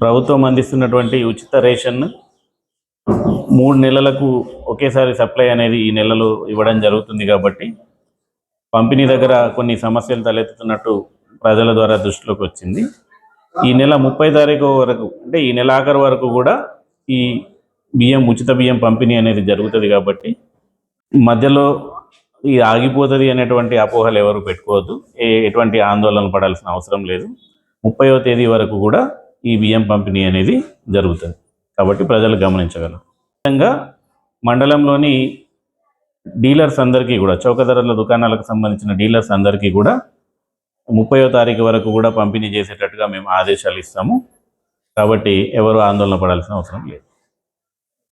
ప్రభుత్వం అందిస్తున్నటువంటి ఉచిత రేషన్ మూడు నెలలకు ఒకేసారి సప్లై అనేది ఈ నెలలో ఇవ్వడం జరుగుతుంది కాబట్టి పంపిణీ దగ్గర కొన్ని సమస్యలు తలెత్తుతున్నట్టు ప్రజల ద్వారా దృష్టిలోకి వచ్చింది. ఈ నెల ముప్పై తారీఖు వరకు అంటే ఈ నెల ఆఖరు వరకు కూడా ఈ బియ్యం ఉచిత బియ్యం పంపిణీ అనేది జరుగుతుంది కాబట్టి మధ్యలో ఇది ఆగిపోతుంది అనేటువంటి అపోహలు ఎవరు పెట్టుకోవద్దు. ఏ- ఎటువంటి ఆందోళన పడాల్సిన అవసరం లేదు. ముప్పైవ తేదీ వరకు కూడా ఈ బియ్యం పంపిణీ అనేది జరుగుతుంది. కాబట్టి ప్రజలు గమనించగలరు. విధంగా మండలంలోని డీలర్స్ అందరికీ కూడా చౌక ధరల దుకాణాలకు సంబంధించిన డీలర్స్ అందరికీ కూడా ముప్పయో తారీఖు వరకు కూడా పంపిణీ చేసేటట్టుగా మేము ఆదేశాలు ఇస్తాము. కాబట్టి ఎవరు ఆందోళన పడాల్సిన అవసరం లేదు.